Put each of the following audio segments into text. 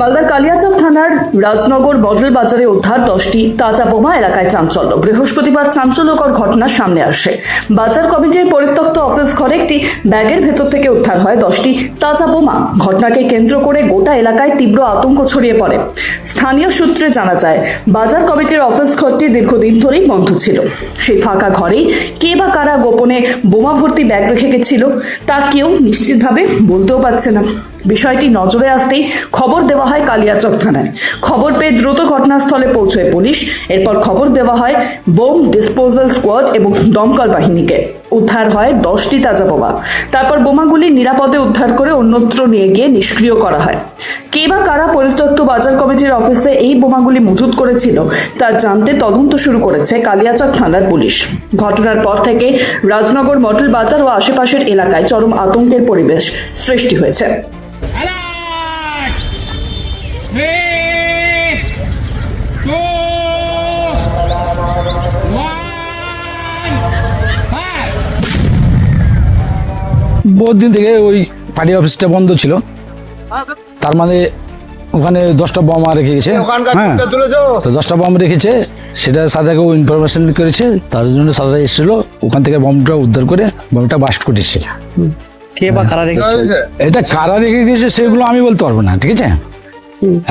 মালদার কালিয়াচক থানার রাজনগর বদল বাজারে উদ্ধার দশটি তাজা বোমা এলাকায় চাঞ্চল্য। বৃহস্পতিবার চাঞ্চল্যকর ঘটনা সামনে আসে। বাজার কমিটির পরিত্যক্ত অফিস ঘরে একটি ব্যাগের ভেতর থেকে উদ্ধার হয় দশটি তাজা বোমা। ঘটনাকে কেন্দ্র করে গোটা এলাকায় তীব্র আতঙ্ক ছড়িয়ে পড়ে। স্থানীয় সূত্রে জানা যায়, বাজার কমিটির অফিস ঘরটি দীর্ঘদিন ধরেই বন্ধ ছিল। সেই ফাঁকা ঘরেই কে বা কারা গোপনে বোমা ভর্তি ব্যাগ রেখে গেছিল, তা কেউ নিশ্চিতভাবে বলতেও পারছে না। বিষয়টি নজরে আসতেই খবর দেওয়া হয় কালিয়াচক থানায়। খবর পেয়ে দ্রুত ঘটনাস্থলে পৌঁছয় পুলিশ। এরপর খবর দেওয়া হয় বোম ডিসপোজাল স্কোয়াড এবং দমকল বাহিনীকে। উদ্ধার হয় দশটি তাজা বোমা। তারপর বোমাগুলি নিরাপদে উদ্ধার করে অন্যত্র নিয়ে গিয়ে নিষ্ক্রিয় করা হয়। কে বা কারা পরিত্যক্ত বাজার কমিটির অফিসে এই বোমাগুলি মজুত করেছিল, তা জানতে তদন্ত শুরু করেছে কালিয়াচক থানার পুলিশ। ঘটনার পর থেকে রাজনগর মডেল বাজার ও আশেপাশের এলাকায় চরম আতঙ্কের পরিবেশ সৃষ্টি হয়েছে! বহুত দিন থেকে ওই পার্টি অফিসটা বন্ধ ছিল। তার মানে ওখানে দশটা বোমা রেখে গেছে। হ্যাঁ। তো দশটা বম রেখেছে সেটা সাদাকেও ইনফরমেশন করেছে তার জন্য সাদা এসেছিল ওখান থেকে বমটা উদ্ধার করে বমটা বাস্ট করেছে কে বা কারা রেখেছে? এটা কারা রেখে গেছে সেগুলো আমি বলতে পারব না ঠিক আছে?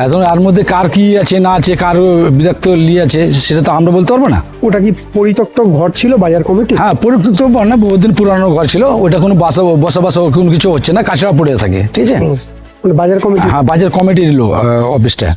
এখন আর মধ্যে কার কি আছে না আছে কার বিরক্ত লি আছে সেটা তো আমরা বলতে পারব না। ওটা কি পরিত্যক্ত ঘর ছিল বাজার কমিটি? হ্যাঁ পরিত্যক্ত না বহুদিন পুরানো ঘর ছিল ওটা কোনো বাসা বসবাস কোনো কিছু হচ্ছে না কাঁচড়া পড়ে থাকে ঠিক আছে? মানে বাজার কমিটি? হ্যাঁ বাজার কমিটির লোক অফিসটা।